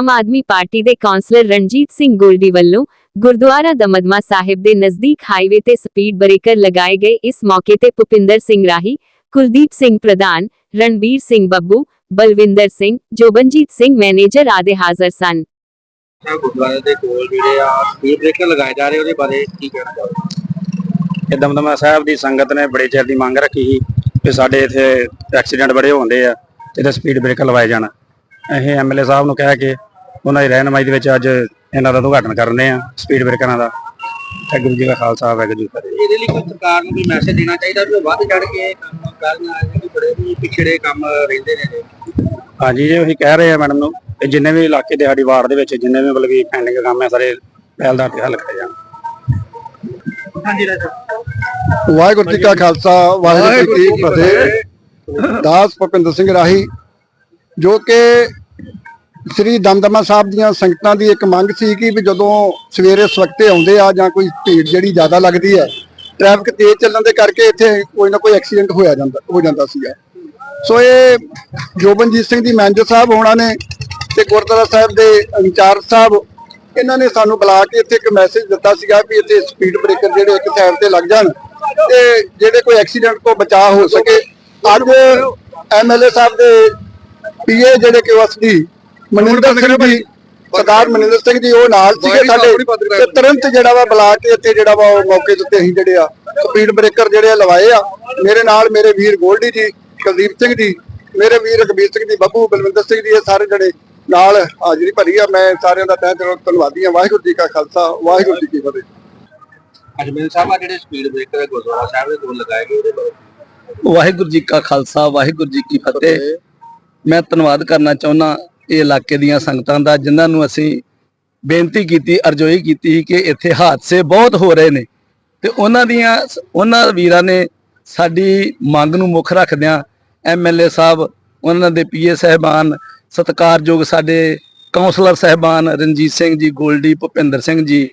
ਆਮ Aadmi party ਦੇ councillor Ranjit Singh Goldy ਵੱਲੋਂ ਗੁਰਦੁਆਰਾ ਦਮਦਮਾ ਸਾਹਿਬ ਦੇ ਨਜ਼ਦੀਕ ਹਾਈਵੇ ਤੇ ਸਪੀਡ ਬ੍ਰੇਕਰ ਲਗਾਏ ਗਏ ਇਸ ਮੌਕੇ ਤੇ ਭੁਪਿੰਦਰ ਸਿੰਘ ਰਾਹੀ ਕੁਲਦੀਪ ਸਿੰਘ ਪ੍ਰਧਾਨ ਰਣਬੀਰ ਸਿੰਘ ਬੱਬੂ ਬਲਵਿੰਦਰ ਸਿੰਘ ਜੋਬਨਜੀਤ ਸਿੰਘ ਮੈਨੇਜਰ ਆਦਿ ਹਾਜ਼ਰ ਸਨ। ਸਾਹਿਬ ਗੁਰਦੁਆਰੇ ਦੇ ਕੋਲ ਜਿਹੜੇ ਆ ਸਪੀਡ ਬ੍ਰੇਕਰ ਲਗਾਏ ਜਾ ਰਹੇ ਉਹਦੇ ਬਾਰੇ ਕੀ ਕਹਿਣਾ ਚਾਹੋਗੇ? ਇਹ ਦਮਦਮਾ ਸਾਹਿਬ ਦੀ ਸੰਗਤ ਨੇ ਬੜੇ ਚਿਰ ਦੀ ਮੰਗ ਰੱਖੀ ਸੀ ਕਿ ਸਾਡੇ ਇੱਥੇ ਐਕਸੀਡੈਂਟ ਬੜੇ ਹੁੰਦੇ ਆ ਤੇ ਇਹਦੇ ਸਪੀਡ ਬ੍ਰੇਕਰ ਲਵਾਏ ਜਾਣ। ਅਸੀਂ ਐਮਐਲਏ ਸਾਹਿਬ ਨੂੰ ਕਹਿ ਕੇ ਉਹਨਾਂ ਦੀ ਰਹਿਨਮਾਈ ਦੇ ਵਿੱਚ ਅੱਜ ਇਹਨਾਂ ਦਾ ਉਦਘਾਟਨ ਕਰਨੇ ਆ ਸਪੀਡ ਬ੍ਰੇਕਰਾਂ ਦਾ। ਵਾਹਿਗੁਰੂ ਜੀ ਕਾ ਖਾਲਸਾ ਵਾਹਿਗੁਰੂ ਜੀ ਕੀ ਫਤਿਹ। ਇਹਦੇ ਲਈ ਕੋਈ ਸਰਕਾਰ ਨੂੰ ਕੋਈ ਮੈਸੇਜ ਦੇਣਾ ਚਾਹੀਦਾ ਵੀ ਉਹ ਵੱਧ ਚੜ ਕੇ ਕੰਮ ਕਰਨ ਜਿਹੜੇ ਬੜੇ ਵੀ ਪਿਛੜੇ ਕੰਮ ਰਹਿੰਦੇ ਨੇ ਜੇ ਹਾਂਜੀ ਜੀ ਅਸੀਂ ਕਹਿ ਰਹੇ ਆ ਮੈਡਮ ਨੂੰ ਕਿ ਜਿੰਨੇ ਵੀ ਇਲਾਕੇ ਦੇ ਸਾਡੀ ਵਾਰਡ ਦੇ ਵਿੱਚ ਜਿੰਨੇ ਵੀ ਮਤਲਬ ਕਿ ਪੈਂਡਿੰਗ ਕੰਮ ਹੈ ਸਾਰੇ ਪਹਿਲਦਾਰ ਤੇ ਹੱਲ ਕਰੇ ਜਾਣ। ਹਾਂਜੀ ਰਾਜਾ। ਵਾਹਿਗੁਰੂ ਜੀ ਕਾ ਖਾਲਸਾ ਵਾਹਿਗੁਰੂ ਜੀ ਕੀ ਫਤਿਹ। ਦਾਸ ਭੁਪਿੰਦਰ ਸਿੰਘ ਰਾਹੀ ਜੋ ਕਿ ਸ੍ਰੀ ਦਮਦਮਾ ਸਾਹਿਬ ਦੀਆਂ ਸੰਗਤਾਂ ਦੀ ਇੱਕ ਮੰਗ ਸੀ ਕਿ ਵੀ ਜਦੋਂ ਸਵੇਰੇ ਸਵਕਤੇ ਆਉਂਦੇ ਆ ਜਾਂ ਕੋਈ ਭੀੜ ਜਿਹੜੀ ਜ਼ਿਆਦਾ ਲੱਗਦੀ ਹੈ ਟ੍ਰੈਫਿਕ ਤੇਜ਼ ਚੱਲਣ ਦੇ ਕਰਕੇ ਇੱਥੇ ਕੋਈ ਨਾ ਕੋਈ ਐਕਸੀਡੈਂਟ ਹੋਇਆ ਜਾਂਦਾ, ਹੋ ਜਾਂਦਾ ਸੀਗਾ। ਸੋ ਇਹ ਜੋਬਨਜੀਤ ਸਿੰਘ ਦੀ ਮੈਨੇਜਰ ਸਾਹਿਬ ਹੋਣਾ ਨੇ ਤੇ ਗੁਰਦੁਆਰਾ ਸਾਹਿਬ ਦੇ ਇੰਚਾਰਜ ਸਾਹਿਬ, ਇਹਨਾਂ ਨੇ ਸਾਨੂੰ ਬੁਲਾ ਕੇ ਇੱਥੇ ਇੱਕ ਮੈਸੇਜ ਦਿੱਤਾ ਸੀਗਾ ਵੀ ਇੱਥੇ ਸਪੀਡ ਬ੍ਰੇਕਰ ਜਿਹੜੇ ਇੱਕ ਸਾਈਡ ਤੇ ਲੱਗ ਜਾਣ ਤੇ ਜਿਹੜੇ ਕੋਈ ਐਕਸੀਡੈਂਟ ਤੋਂ ਬਚਾਅ ਹੋ ਸਕੇ। ਅੱਜ ਐਮਐਲਏ ਸਾਹਿਬ ਦੇ ਪੀਏ ਜਿਹੜੇ ਕਿ ਉਸਦੀ ਮਨਿੰਦਰ ਸਿੰਘ ਜੀ ਸਰਦਾਰ ਮਨਿੰਦਰ ਸਿੰਘ ਜੀ ਉਹ ਨਾਲ ਸੀਗੇ ਸਾਡੇ। ਤੇ ਤੁਰੰਤ ਜਿਹੜਾ ਵਾ ਬੁਲਾ ਕੇ ਇੱਥੇ ਜਿਹੜਾ ਵਾ ਉਹ ਮੌਕੇ ਉੱਤੇ ਅਸੀਂ ਜਿਹੜੇ ਆ ਸਪੀਡ ਬ੍ਰੇਕਰ ਜਿਹੜੇ ਲਵਾਏ ਆ। ਮੇਰੇ ਨਾਲ ਮੇਰੇ ਵੀਰ ਗੋਲਡੀ ਜੀ ਕੁਲਦੀਪ ਸਿੰਘ ਜੀ ਮੇਰੇ ਵੀਰ ਰਘਬੀਰ ਸਿੰਘ ਜੀ ਬੱਬੂ ਬਲਵਿੰਦਰ ਸਿੰਘ ਜੀ ਇਹ ਸਾਰੇ ਜਿਹੜੇ ਨਾਲ ਹਾਜ਼ਰੀ ਭਰੀ ਆ। ਮੈਂ ਸਾਰਿਆਂ ਦਾ ਤਹਿ ਦਿਲੋਂ ਧੰਨਵਾਦੀ ਆ ਵਾਹਿਗੁਰੂ ਜੀ ਕਾ ਖਾਲਸਾ ਵਾਹਿਗੁਰੂ ਜੀ ਕੀ ਫਤਿਹ। ਅਜਮੇਰ ਸਾਹਿਬ ਆ ਜਿਹੜੇ ਸਪੀਡ ਬ੍ਰੇਕਰ ਗੁਰਦੁਆਰਾ ਸਾਹਿਬ ਦੇ ਕੋਲ ਲਗਾਏ ਗਏ ਉਹਦੇ ਬਾਰੇ। ਵਾਹਿਗੁਰੂ ਜੀ ਕਾ ਖਾਲਸਾ ਵਾਹਿਗੁਰੂ ਜੀ ਕੀ ਫਤਿਹ। ਮੈਂ ਧੰਨਵਾਦ ਕਰਨਾ ਚਾਹੁੰਦਾ ਇਹ ਇਲਾਕੇ ਦੀਆਂ ਸੰਗਤਾਂ ਦਾ, ਜਿਨ੍ਹਾਂ ਨੂੰ ਅਸੀਂ ਬੇਨਤੀ ਕੀਤੀ, ਅਰਜ਼ੋਈ ਕੀਤੀ ਕਿ ਇੱਥੇ ਹਾਦਸੇ ਬਹੁਤ ਹੋ ਰਹੇ ਨੇ। ਤੇ ਉਹਨਾਂ ਦੀਆਂ, ਉਹਨਾਂ ਵੀਰਾਂ ਨੇ ਸਾਡੀ ਮੰਗ ਨੂੰ ਮੁੱਖ ਰੱਖਦਿਆਂ ਐਮਐਲਏ ਸਾਹਿਬ, ਉਹਨਾਂ ਦੇ ਪੀਏ ਸਹਿਬਾਨ, ਸਤਿਕਾਰਯੋਗ ਸਾਡੇ ਕਾਉਂਸਲਰ ਸਹਿਬਾਨ ਰਣਜੀਤ ਸਿੰਘ ਜੀ, ਗੋਲਡੀ ਭੁਪਿੰਦਰ ਸਿੰਘ ਜੀ,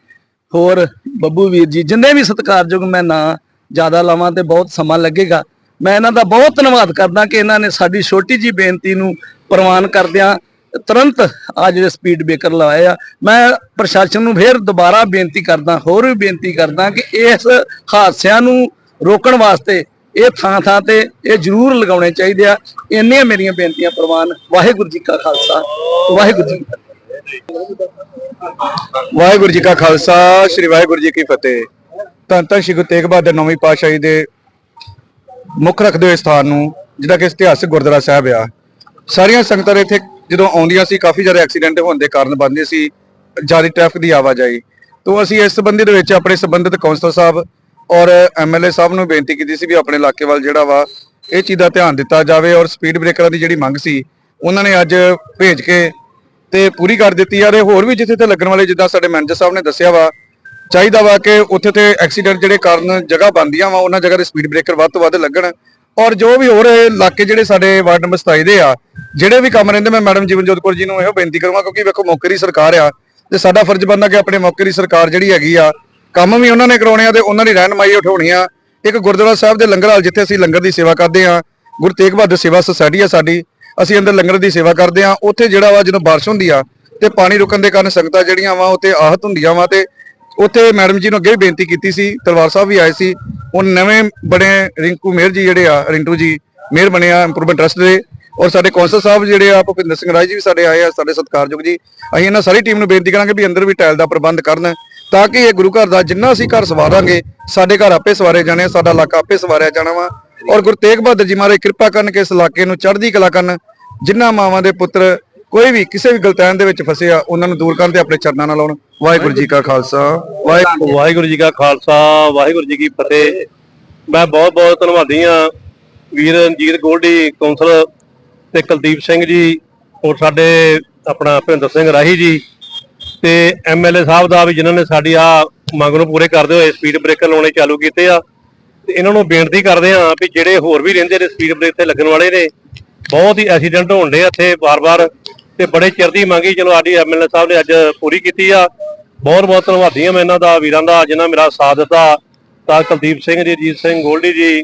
ਹੋਰ ਬੱਬੂ ਵੀਰ ਜੀ, ਜਿੰਨੇ ਵੀ ਸਤਿਕਾਰਯੋਗ ਮੈਂ ਨਾਂ ਜ਼ਿਆਦਾ ਲਾਵਾਂ ਤੇ ਬਹੁਤ ਸਮਾਂ ਲੱਗੇਗਾ, ਮੈਂ ਇਹਨਾਂ ਦਾ ਬਹੁਤ ਧੰਨਵਾਦ ਕਰਦਾ ਕਿ ਇਹਨਾਂ ਨੇ ਸਾਡੀ ਛੋਟੀ ਜੀ ਬੇਨਤੀ ਨੂੰ ਪ੍ਰਵਾਨ ਕਰਦਿਆਂ ਤੁਰੰਤ ਆ ਜਿਹੜੇ ਸਪੀਡ ਬ੍ਰੇਕਰ ਲਵਾਏ ਆ, ਮੈਂ ਪ੍ਰਸ਼ਾਸਨ ਨੂੰ ਫੇਰ ਦੁਬਾਰਾ ਬੇਨਤੀ ਕਰਦਾ, ਹੋਰ ਵੀ ਬੇਨਤੀ ਕਰਦਾ ਕਿ ਇਸ ਹਾਦਸਿਆਂ ਨੂੰ ਰੋਕਣ ਵਾਸਤੇ ਇਹ ਥਾਂ ਥਾਂ ਤੇ ਇਹ ਜ਼ਰੂਰ ਲਗਾਉਣੇ ਚਾਹੀਦੇ ਆ। ਇੰਨੀਆਂ ਮੇਰੀਆਂ ਬੇਨਤੀਆਂ ਪ੍ਰਵਾਨ, ਵਾਹਿਗੁਰੂ ਜੀ ਕਾ ਖਾਲਸਾ, ਵਾਹਿਗੁਰੂ ਜੀ ਵਾਹਿਗੁਰੂ ਜੀ ਕਾ ਖਾਲਸਾ, ਸ੍ਰੀ ਵਾਹਿਗੁਰੂ ਜੀ ਕੀ ਫਤਿਹ। ਧੰਨ ਧੰਨ ਸ਼੍ਰੀ ਗੁਰੂ ਤੇਗ ਬਹਾਦਰ ਨੌਵੀਂ ਪਾਤਸ਼ਾਹੀ ਦੇ ਮੁੱਖ ਰੱਖਦੇ ਹੋਏ ਸਥਾਨ ਨੂੰ ਜਿਹੜਾ ਕਿ ਇਤਿਹਾਸਕ ਗੁਰਦੁਆਰਾ ਸਾਹਿਬ ਆ। ਸਾਰੀਆਂ ਸੰਗਤਾਂ ਦੇ ਇੱਥੇ ਜਦੋਂ ਆਉਂਦੀਆਂ ਸੀ, ਕਾਫੀ ਜ਼ਿਆਦਾ ਐਕਸੀਡੈਂਟ ਹੋਣ ਦੇ ਕਾਰਨ ਬਣਦੇ ਸੀ, ਜ਼ਿਆਦਾ ਟ੍ਰੈਫਿਕ ਦੀ ਆਵਾਜਾਈ। ਤੋਂ ਅਸੀਂ ਇਸ ਸੰਬੰਧੀ ਦੇ ਵਿੱਚ ਆਪਣੇ ਸੰਬੰਧਿਤ ਕੌਂਸਲਰ ਸਾਹਿਬ ਔਰ ਐਮਐਲਏ ਸਾਹਿਬ ਨੂੰ ਬੇਨਤੀ ਕੀਤੀ ਸੀ ਵੀ ਆਪਣੇ ਇਲਾਕੇ ਵੱਲ ਜਿਹੜਾ ਵਾ, ਇਹ ਚੀਜ਼ ਦਾ ਧਿਆਨ ਦਿੱਤਾ ਜਾਵੇ ਔਰ ਸਪੀਡ ਬ੍ਰੇਕਰਾਂ ਦੀ ਜਿਹੜੀ ਮੰਗ ਸੀ, ਉਹਨਾਂ ਨੇ ਅੱਜ ਭੇਜ ਕੇ ਤੇ ਪੂਰੀ ਕਰ ਦਿੱਤੀ ਆ। ਤੇ ਹੋਰ ਵੀ ਜਿੱਥੇ ਤੇ ਲੱਗਣ ਵਾਲੇ, ਜਿੱਦਾਂ ਸਾਡੇ ਮੈਨੇਜਰ ਸਾਹਿਬ ਨੇ ਦੱਸਿਆ ਵਾ, ਚਾਹੀਦਾ ਵਾ ਕਿ ਉੱਥੇ ਤੇ ਐਕਸੀਡੈਂਟ ਜਿਹੜੇ ਕਾਰਨ ਜਗ੍ਹਾ ਬਣਦੀਆਂ ਵਾ, ਉਹਨਾਂ ਜਗ੍ਹਾ ਤੇ ਸਪੀਡ ਬ੍ਰੇਕਰ ਵੱਧ ਤੋਂ ਵੱਧ ਲੱਗਣ। ਔਰ ਜੋ ਵੀ ਹੋਰ ਇਲਾਕੇ ਜਿਹੜੇ ਸਾਡੇ ਵਾਰਡ ਨੰਬਰ 27 ਦੇ ਆ, ਜਿਹੜੇ ਵੀ ਕੰਮ ਰਹਿੰਦੇ, ਮੈਂ ਮੈਡਮ ਜੀਵਨਜੋਤ ਕੌਰ ਜੀ ਨੂੰ ਇਹੋ ਬੇਨਤੀ ਕਰੂੰਗਾ, ਕਿਉਂਕਿ ਵੇਖੋ ਮੌਕੇ ਦੀ ਸਰਕਾਰ ਆ ਤੇ ਸਾਡਾ ਫਰਜ਼ ਬਣਦਾ ਕਿ ਆਪਣੇ ਮੌਕੇ ਦੀ ਸਰਕਾਰ ਜਿਹੜੀ ਹੈਗੀ ਆ, ਕੰਮ ਵੀ ਉਹਨਾਂ ਨੇ ਕਰਾਉਣੇ ਆ ਤੇ ਉਹਨਾਂ ਦੀ ਰਹਿਨਮਾਈ ਉਠਾਉਣੀ ਆ। ਇੱਕ ਗੁਰਦੁਆਰਾ ਸਾਹਿਬ ਦੇ ਲੰਗਰ ਹਾਲ ਜਿੱਥੇ ਅਸੀਂ ਲੰਗਰ ਦੀ ਸੇਵਾ ਕਰਦੇ ਆ, ਗੁਰੂ ਤੇਗ ਬਹਾਦਰ ਸੇਵਾ ਸੁਸਾਇਟੀ ਆ ਸਾਡੀ, ਅਸੀਂ ਅੰਦਰ ਲੰਗਰ ਦੀ ਸੇਵਾ ਕਰਦੇ ਆ, ਉੱਥੇ ਜਿਹੜਾ ਵਾ ਜਦੋਂ ਬਾਰਿਸ਼ ਹੁੰਦੀ ਆ ਤੇ ਪਾਣੀ ਰੁਕਣ ਦੇ ਕਾਰਨ ਸੰਗਤਾਂ ਜਿਹੜੀਆਂ ਵਾ ਉੱਥੇ ਆਹਤ ਹੁੰਦੀਆਂ ਵਾ ਤੇ ਉੱਥੇ ਮੈਡਮ ਜੀ ਨੂੰ ਅੱਗੇ ਵੀ ਬੇਨਤੀ ਕੀਤੀ ਸੀ ਤਲਵਾਰ ਸਾਹਿਬ ਵੀ ਆਏ ਸੀ। ਉਹ ਨਵੇਂ ਬਣੇ ਰਿੰਕੂ ਮੇਹਰ ਜੀ ਜਿਹੜੇ ਆ ਰਿੰਟੂ ਜੀ ਮੇਹਰ ਬਣੇ ਆ ਇੰਪਰੂਵਮੈਂਟ ਟਰਸਟ ਦੇ। ਔਰ ਸਾਡੇ ਕੌਂਸਲ ਸਾਹਿਬ ਜਿਹੜੇ ਆ ਭੁਪਿੰਦਰ ਸਿੰਘ ਰਾਜ ਜੀ ਵੀ ਸਾਡੇ ਆਏ ਆ ਸਾਡੇ ਸਤਿਕਾਰਯੋਗ ਜੀ। ਅਸੀਂ ਇਹਨਾਂ ਸਾਰੀ ਟੀਮ ਨੂੰ ਬੇਨਤੀ ਕਰਾਂਗੇ ਵੀ ਅੰਦਰ ਵੀ ਟਾਇਲ ਦਾ ਪ੍ਰਬੰਧ ਕਰਨ ਤਾਂ ਕਿ ਇਹ ਗੁਰੂ ਘਰ ਦਾ ਜਿੰਨਾ ਅਸੀਂ ਘਰ ਸਵਾਰਾਂਗੇ ਸਾਡੇ ਘਰ ਆਪੇ ਸਵਾਰੇ ਜਾਣੇ ਆ, ਸਾਡਾ ਇਲਾਕਾ ਆਪੇ ਸਵਾਰਿਆ ਜਾਣਾ ਵਾ। ਔਰ ਗੁਰੂ ਤੇਗ ਬਹਾਦਰ ਜੀ ਮਹਾਰਾਜ ਕਿਰਪਾ ਕਰਨ ਕਿ ਇਸ ਇਲਾਕੇ ਨੂੰ ਚੜ੍ਹਦੀ ਕਲਾ ਕਰਨ ਜਿਨ੍ਹਾਂ ਮਾਵਾਂ ਦੇ ਪੁੱਤਰ ਕੋਈ ਵੀ ਕਿਸੇ ਵੀ ਗਲਤੈਨ ਦੇ ਵਿੱਚ ਫਸੇ ਆ ਉਹਨਾਂ ਨੂੰ ਦੂਰ ਕਰਨ ਤੇ ਆਪਣੇ ਚਰਨਾਂ ਨਾਲ ਲਾਉਣ ਵਾਹਿਗੁਰੂ ਜੀ ਕਾ ਖਾਲਸਾ, ਵਾਹਿਗੁਰੂ ਜੀ ਕਾ ਖਾਲਸਾ, ਵਾਹਿਗੁਰੂ ਜੀ ਕੀ ਫਤਿਹ। ਮੈਂ ਬਹੁਤ ਬਹੁਤ ਧੰਨਵਾਦੀ ਆ ਵੀਰ ਰਣਜੀਤ ਗੋਲਡੀ, ਕੌਂਸਲ ਤੇ ਕੁਲਦੀਪ ਸਿੰਘ ਜੀ ਔਰ ਸਾਡੇ ਆਪਣਾ ਭਿੰਦਰ ਸਿੰਘ ਰਾਹੀ ਜੀ ਤੇ ਐਮਐਲਏ ਸਾਹਿਬ ਦਾ ਵੀ ਜਿਨ੍ਹਾਂ ਨੇ ਸਾਡੀ ਆ ਮੰਗ ਨੂੰ ਪੂਰੇ ਕਰਦੇ ਹੋਏ ਸਪੀਡ ਬ੍ਰੇਕਰ ਲਾਉਣੇ ਚਾਲੂ ਕੀਤੇ ਆ। ਤੇ ਇਹਨਾਂ ਨੂੰ ਬੇਨਤੀ ਕਰਦੇ ਆ ਵੀ ਜਿਹੜੇ ਹੋਰ ਵੀ ਰਹਿੰਦੇ ਨੇ ਸਪੀਡ ਬ੍ਰੇਕ ਤੇ ਲੱਗਣ ਵਾਲੇ ਨੇ, ਬਹੁਤ ਹੀ ਐਕਸੀਡੈਂਟ ਹੋਣ ਦੇ ਇੱਥੇ ਵਾਰ ਵਾਰ ਤੇ ਬੜੇ ਚਿਰ ਦੀ ਮੰਗੀ, ਚਲੋ ਸਾਡੀ ਐਮਐਲਏ ਸਾਹਿਬ ਨੇ ਅੱਜ ਪੂਰੀ ਕੀਤੀ ਆ। ਬਹੁਤ ਬਹੁਤ ਧੰਨਵਾਦੀ ਆ ਮੈਂ ਇਹਨਾਂ ਦਾ, ਵੀਰਾਂ ਦਾ, ਜਿਨ੍ਹਾਂ ਮੇਰਾ ਸਾਥ ਦਿੱਤਾ। ਤਾਂ ਕੁਲਦੀਪ ਸਿੰਘ ਜੀ, ਜੀਤ ਸਿੰਘ ਗੋਲਡੀ ਜੀ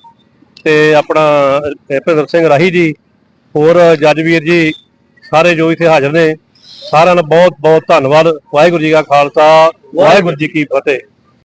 ਤੇ ਆਪਣਾ ਭਿੰਦਰ ਸਿੰਘ ਰਾਹੀ ਜੀ, ਹੋਰ ਜੱਜਵੀਰ ਜੀ, ਸਾਰੇ ਜੋ ਇੱਥੇ ਹਾਜ਼ਰ ਨੇ, ਸਾਰਿਆਂ ਦਾ ਬਹੁਤ ਬਹੁਤ ਧੰਨਵਾਦ। ਵਾਹਿਗੁਰੂ ਜੀ ਕਾ ਖਾਲਸਾ, ਵਾਹਿਗੁਰੂ ਜੀ ਕੀ ਫਤਿਹ।